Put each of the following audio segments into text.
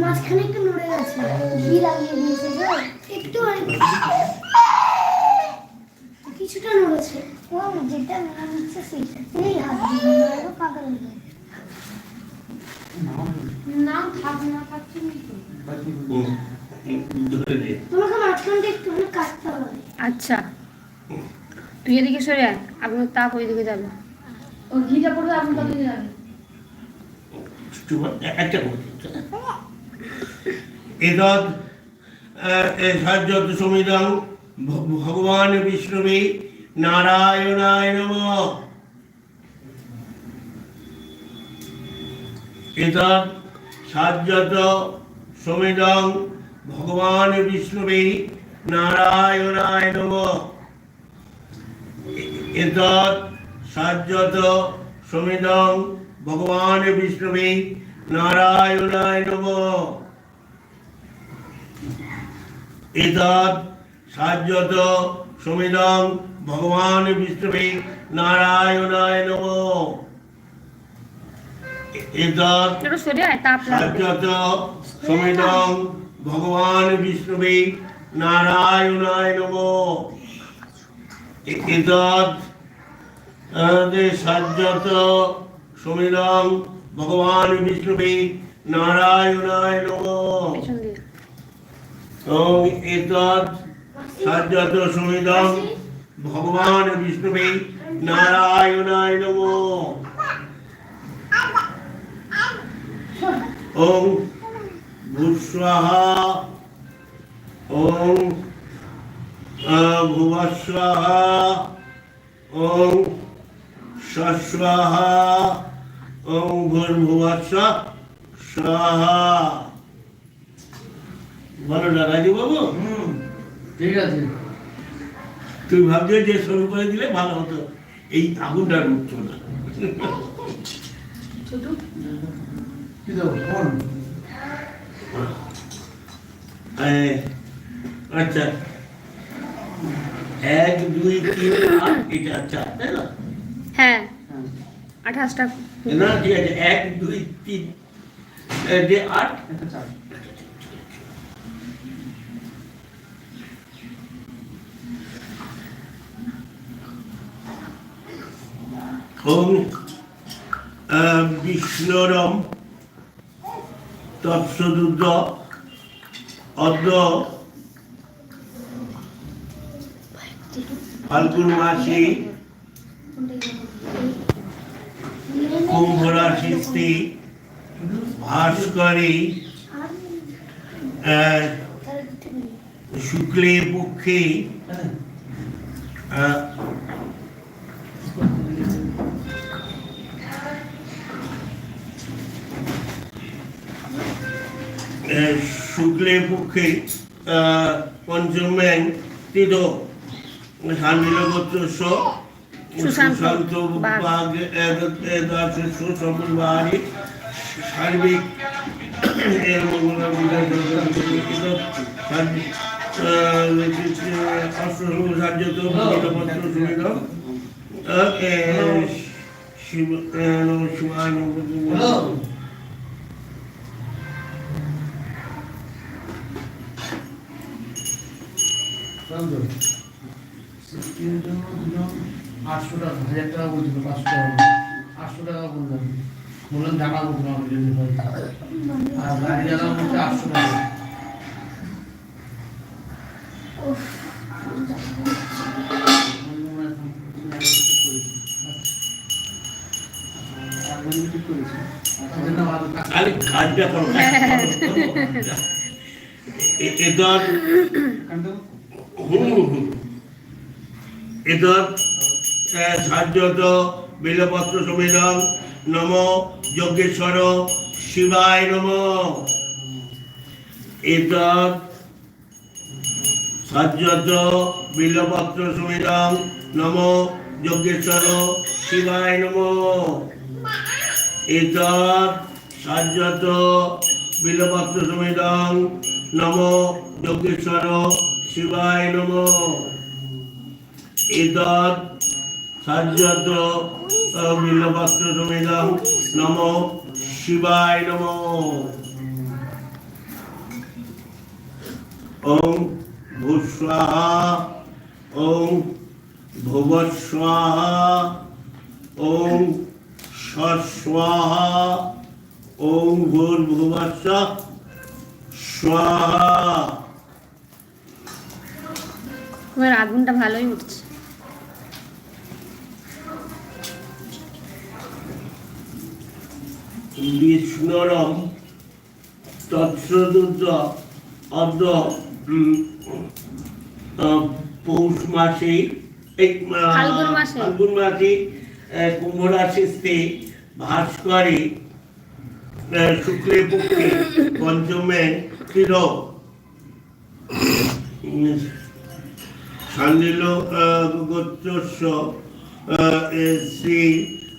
মাঝখানে একটু নড়ে গেছে ঘি লাগিয়ে দিয়েছে একটু কিছুটা নড়েছে ও যেটা নড়ছে সেটা এই হাত দিয়ে পাগল। না থাক না ধরে দে তোমাকে মাঝখানটা একটুখানি কাটতে হবে আচ্ছা। তুই এদিকে সরে আয় আপনার তাপ ওইদিকে যাবে। ও ঘিটা পড়বে আপনি কত যাবে। একটা সাহায্যত সমিদং ভগবান বিষ্ণুবে নারায়ণায় নম। সাহায্যত সমিদং ভগবান বিষ্ণুবে নারায়ণায় নম। সমিদং ভগবান বিষ্ণুবে নারায়ণায় নম। এতদ সাজ্যত সমিদং ভগবান বিষ্ণুবে নারায়ণায় নম। তাপ লাগবে। সাহায্যত সমিদং ভগবান বিষ্ণুবে নারায়ণায় নম। সাহায্যত ভগবান বিষ্ণুবে নারায়ণায় নম। এতদ ভগবান বিষ্ণুবে নারায়ণায় ওং ভূস্বাহা ওং ভুবস্বাহা ওং সস্বাহা ওং ভূর্ভুবস্ব স্বাহা ভালো না রাজু বাবু ঠিক আছে। তুই ভাবছ যে শুরু করে দিলে ভালো হতো। এই আগুনটা উঠতো না। কি দেবো আচ্ছা। এক দুই তিন আট এটা চার তাই না হ্যাঁ। আঠাশটা। না ঠিক আছে এক দুই তিন। যে আট। চার ওম বিষ্ণুরম তৎসদুদ্ধ অদ্য ফাল্গুন মাসে কুম্ভ রাশিতে ভাস্করে আহ, শুক্লে পক্ষে আহ, আহ, শুক্লে পক্ষে আহ, পঞ্চম্যাং তীর শান্তিলগোত্রস্য সুশান্ত সমবারে সার্বিক এর মঙ্গলা বিদায় জগৎ সিস্টেমের জন্য দুজন আটশো টাকা হাজার টাকা বলছিল পাঁচশো টাকা আটশো টাকা বললাম বললাম জানাব তোমাকে যদি হয় আর গাড়ি জানা বলছে আটশো টাকা আরে কাজটা করো এদর হুম হুম। এদর সাহায্যত বিলপত্র সমেদং নম যজ্ঞেশ্বর শিবায় নম। এতদ সাহায্যত বিলপত্র সমেদং নম যজ্ঞেশ্বর শিবায় নম। এতৎ সাহায্যত বিলপত্র সমেদং নম যজ্ঞেশ্বর শিবায় নম। এতৎ সাজ্জাত বিল্লপত্র সমিদং নম, শিবায় নম। ওম ভূস্বাহা ওম ভুবস্বাহা ওম স্বস্বাহা ওম ভূর্ভুবস্বাহা স্বাহা। আগুনটা ভালোই উঠছে। বিষ্ণুরম তৎসদুদ্ধ অদ্য পৌষ মাসে ফাল্গুন মাসে। কুম্ভ রাশিতে ভাস করে শুক্লে পক্ষে পঞ্চমে সান্দিল গোত্রস্য শ্রী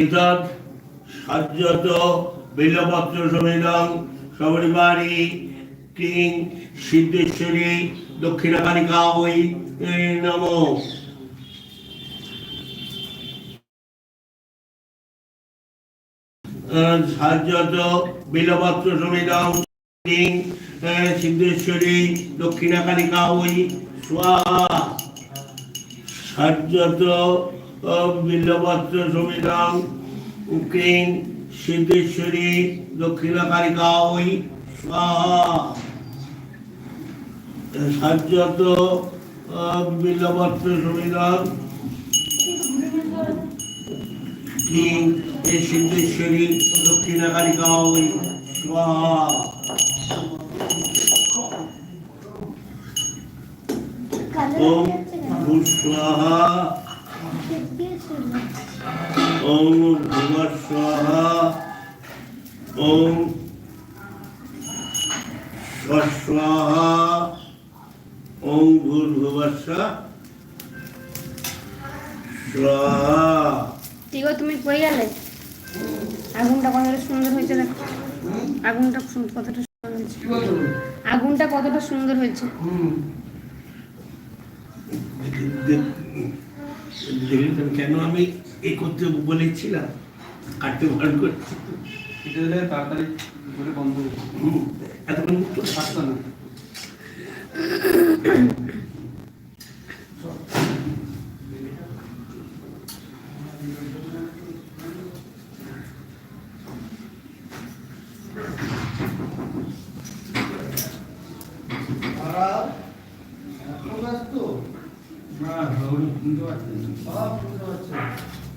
এতৎ সজ্জত বিল্লপত্র সমিদং সপরিবারে কিং সিদ্ধেশ্বরী দক্ষিণাকালিকা ওই নম। সাজ্জত বিল্লপত্র সমিদং কিং সিদ্ধেশ্বরী ওই বিল্লপত্র সমিধান কিং সিদ্ধেশ্বরী দক্ষিণাকারিকা ওই স্বাহা সাজ্জত বিল্লপত্র সমিধান কিং সিদ্ধেশ্বরী দক্ষিণাকারিকা ওই স্বাহা ওম। ওম ভুবস্বাহা ওম স্বস্বাহা ওম ভূর্ভুবস্বাহা স্বাহা। ঠিক তুমি কই গেলে? আগুনটা কতটা সুন্দর হয়েছে দেখো। আগুনটা সু- কতটা সুন্দর হয়েছে। আগুনটা কতটা সুন্দর হয়েছে। হুম কেন আমি এই করতে বলেছিলাম কাটতে ভালো করছি। এটা দিলে তাড়াতাড়ি করে বন্ধ এতক্ষণ থাকতো না। না শুনতে পাচ্ছি না। সব শুনতে পাচ্ছে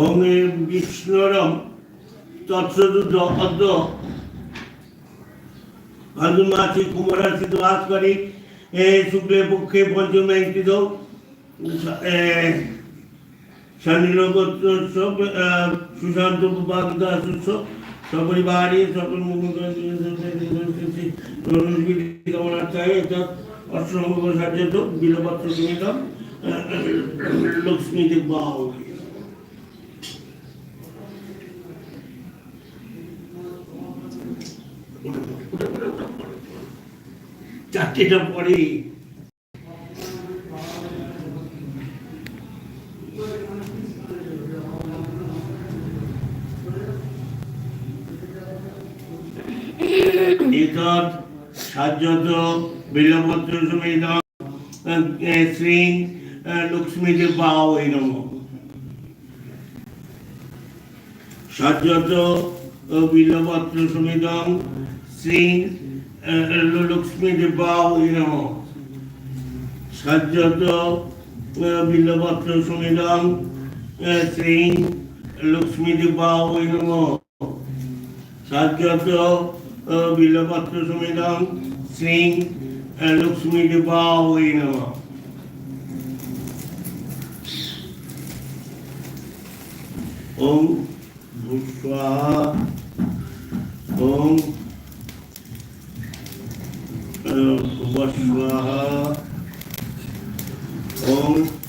ওম বিষ্ণুরম ফাল্গুন মাসে কুম্ভরাশিতে বাস করে এ শুক্লে পক্ষে পঞ্চমে কৃত শান্তিনগর সুশান্ত বাগদাস সপরিবারে সকল কামনার্থায় অষ্টম সার্যত বিলপত্র সমিত লক্ষ্মী দেব চারটেটা পরে। এতৎ সাজ্জত বিল্লপত্র সমেত শ্রী লক্ষ্মী দেবা ওই নম। সাজ্জত সমেত শ্রী লক্ষ্মী দেবা ওই নম সাজ্জত বিল্লপত্র সমেত শ্রী লক্ষ্মী দেবা ওই নম সাজ্জত বিল্লপত্র সমেতং শ্রী লক্ষ্মী দেবা ওই নম ওম ভূস্বাহা ওম ভুবস্বাহা ওম